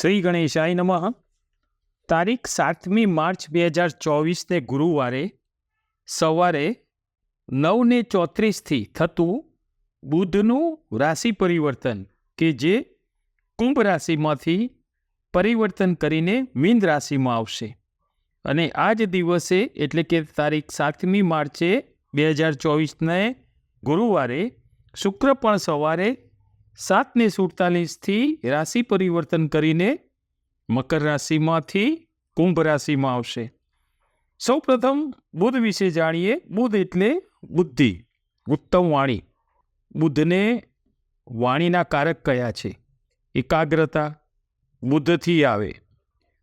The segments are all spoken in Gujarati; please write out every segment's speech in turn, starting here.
શ્રી ગણેશાય નમઃ. તારીખ સાતમી માર્ચ બે હજાર ચોવીસને ગુરુવારે સવારે નવને ચોત્રીસથી થતું બુધનું રાશિ પરિવર્તન કે જે કુંભ રાશિમાંથી પરિવર્તન કરીને મીન રાશિમાં આવશે. અને આ જ દિવસે એટલે કે તારીખ સાતમી માર્ચે બે હજાર ચોવીસને ગુરુવારે શુક્ર પણ સવારે સાતને સુડતાલીસથી રાશિ પરિવર્તન કરીને મકર રાશિમાંથી કુંભ રાશિમાં આવશે. સૌ પ્રથમ બુધ વિશે જાણીએ. બુધ એટલે બુદ્ધિ, ઉત્તમ વાણી. બુદ્ધને વાણીના કારક કયા છે? એકાગ્રતા, બુદ્ધથી આવે.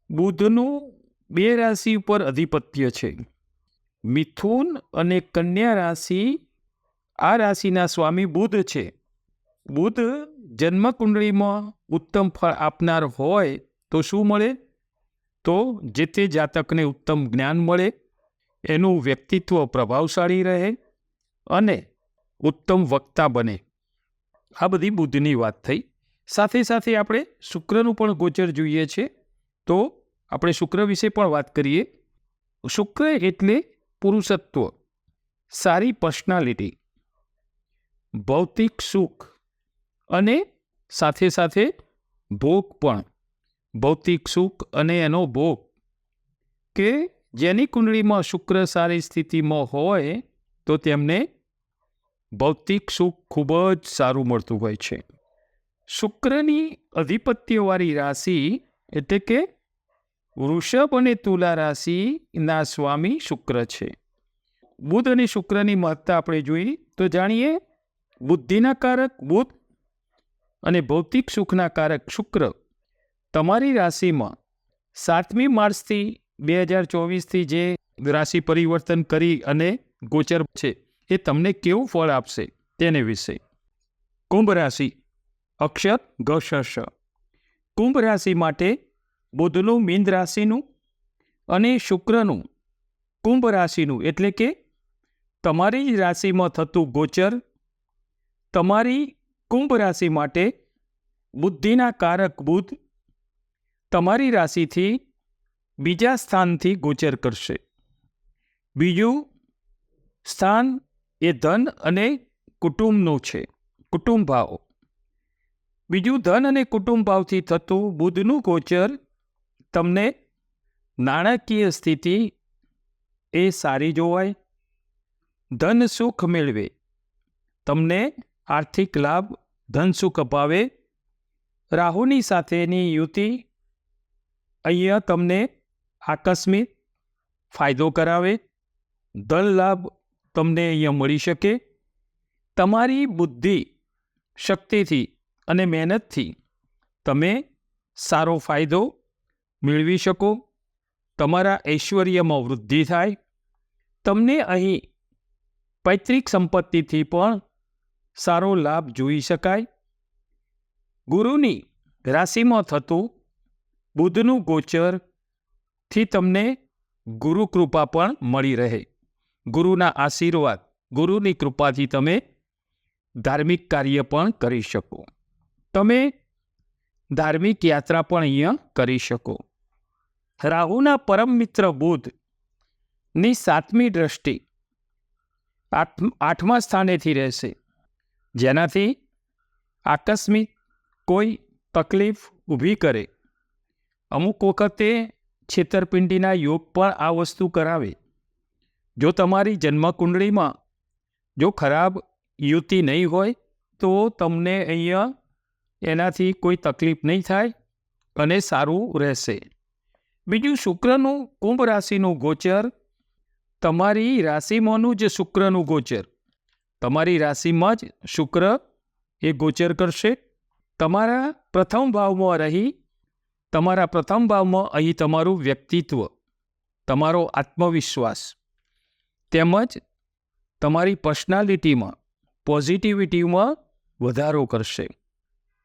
બુદ્ધનું બે રાશિ ઉપર અધિપત્ય છે. મિથુન અને કન્યા રાશિ, આ રાશિના સ્વામી બુધ છે. બુધ જન્મકુંડળીમાં ઉત્તમ ફળ આપનાર હોય તો શું મળે? તો જે તે જાતકને ઉત્તમ જ્ઞાન મળે, એનું વ્યક્તિત્વ પ્રભાવશાળી રહે અને ઉત્તમ વક્તા બને. આ બધી બુદ્ધની વાત થઈ. સાથે સાથે આપણે શુક્રનું પણ ગોચર જોઈએ છે. તો આપણે શુક્ર વિશે પણ વાત કરીએ. શુક્ર એટલે પુરુષત્વ. સારી પર્સનાલિટી. ભૌતિક સુખ. અને સાથે સાથે ભોગ પણ, ભૌતિક સુખ અને એનો ભોગ. કે જેની કુંડળીમાં શુક્ર સારી સ્થિતિમાં હોય, તો તેમને ભૌતિક સુખ ખૂબ જ સારું મળતું હોય છે. શુક્રની અધિપત્યવાળી રાશિ એટલે કે વૃષભ અને તુલા રાશિના સ્વામી શુક્ર છે. બુધ અને શુક્રની મહત્તા આપણે જોઈ તો જાણીએ, બુદ્ધિના કારક બુધ અને ભૌતિક સુખના કારક શુક્ર તમારી રાશિમાં સાતમી માર્ચથી બે હજાર ચોવીસથી જે રાશિ પરિવર્તન કરી અને ગોચર છે, એ તમને કેવું ફળ આપશે તેને વિશે? કુંભ રાશિ અક્ષર ગશ કુંભ રાશિ માટે બુધનું મીન રાશિનું અને શુક્રનું કુંભ રાશિનું એટલે કે તમારી જ રાશિમાં થતું ગોચર, તમારી કુંભ રાશિ માટે બુદ્ધિના કારક બુધ તમારી રાશિથી બીજા સ્થાનથી ગોચર કરશે. બીજું સ્થાન એ ધન અને કુટુંબનું છે કુટુંબ ભાવ બીજું ધન અને કુટુંબ ભાવથી થતું બુધનું ગોચર તમને નાણાકીય સ્થિતિ એ સારી જોવાય. ધન સુખ મેળવે, તમને આર્થિક લાભ ધન સુખ અપાવે રાહુની સાથેની યુતિ અહીંયા તમને આકસ્મિક ફાયદો કરાવે. ધન લાભ તમને અહીંયા મળી શકે. તમારી બુદ્ધિ શક્તિથી અને મહેનતથી તમે સારો ફાયદો મેળવી શકો. તમારા ઐશ્વર્યમાં વૃદ્ધિ થાય. તમને અહીં પૈતૃક સંપત્તિથી પણ સારો લાભ જોઈ શકાય? ગુરુની રાશિમાં થતું બુધનું ગોચરથી તમને ગુરુ કૃપા પણ મળી રહે. ગુરુના આશીર્વાદ, ગુરુની કૃપાથી તમે ધાર્મિક કાર્ય પણ કરી શકો. તમે ધાર્મિક યાત્રા પણ અહીંયા કરી શકો. રાહુના પરમ મિત્ર બુધની સાતમી દ્રષ્ટિ આઠમા સ્થાનેથી રહેશે. જેનાથી આકસ્મિક કોઈ તકલીફ ઊભી કરે. અમુક વખતે છેતરપિંડીના યોગ પણ આ વસ્તુ કરાવે. જો તમારી જન્મકુંડળીમાં જો ખરાબ યુતિ નહીં હોય, તો તમને અહીંયા એનાથી કોઈ તકલીફ નહીં થાય અને સારું રહેશે. બીજું, શુક્રનું કુંભ રાશિનું ગોચર. તમારી રાશિમાંનું જ શુક્રનું ગોચર. તમારી રાશિમાં જ શુક્ર એ ગોચર કરશે. તમારા પ્રથમ ભાવમાં રહી, તમારા પ્રથમ ભાવમાં અહીં તમારું વ્યક્તિત્વ, તમારો આત્મવિશ્વાસ, તેમજ તમારી પર્સનાલિટીમાં, પોઝિટિવિટીમાં વધારો કરશે.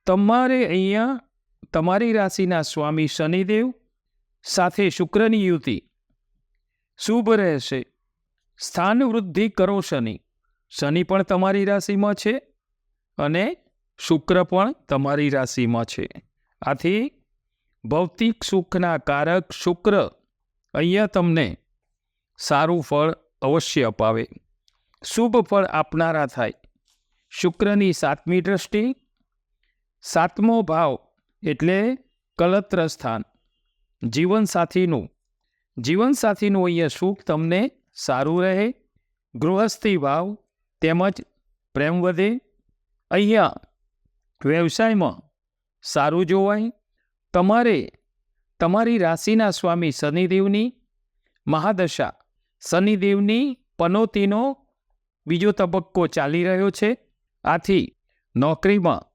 તમારે અહીંયા તમારી રાશિના સ્વામી શનિદેવ સાથે શુક્રની યુતિ. શુભ રહેશે. સ્થાન વૃદ્ધિ કરો શનિ. શનિ પણ તમારી રાશિમાં છે અને શુક્ર પણ તમારી રાશિમાં છે. આથી ભૌતિક સુખના કારક શુક્ર અહીંયા તમને સારું ફળ અવશ્ય અપાવે. શુભ ફળ આપનારા થાય. શુક્રની સાતમી દ્રષ્ટિ સાતમો ભાવ એટલે કલત્ર સ્થાન. જીવનસાથીનું જીવનસાથીનું અહીંયા સુખ તમને સારું રહે. ગૃહસ્થી ભાવ તેમજ પ્રેમ વધે. અહીંયા વ્યવસાયમાં સારું જોવાય. તમારે તમારી રાશિના સ્વામી શનિદેવની મહાદશા, શનિદેવની પનોતીનો બીજો તબક્કો ચાલી રહ્યો છે. આથી નોકરીમાં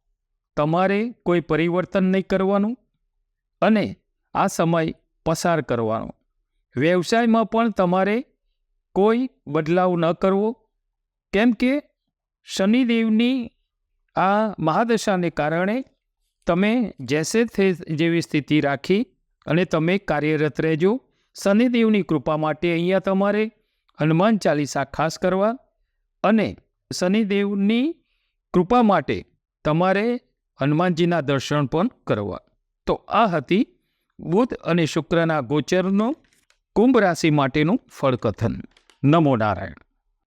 તમારે કોઈ પરિવર્તન નહીં કરવાનું અને આ સમય પસાર કરવાનો. વ્યવસાયમાં પણ તમારે કોઈ બદલાવ ન કરવો. કેમ કે શનિદેવની આ મહાદશાને કારણે તમે જેસે જેવી સ્થિતિ રાખી અને તમે કાર્યરત રહેજો. શનિદેવની કૃપા માટે અહીંયા તમારે હનુમાન ચાલીસા ખાસ કરવા અને શનિદેવની કૃપા માટે તમારે હનુમાનજીના દર્શન પણ કરવા. તો આ હતી બુધ અને શુક્રના ગોચરનો કુંભ રાશિ માટેનું ફળકથન. નમો નારાયણ.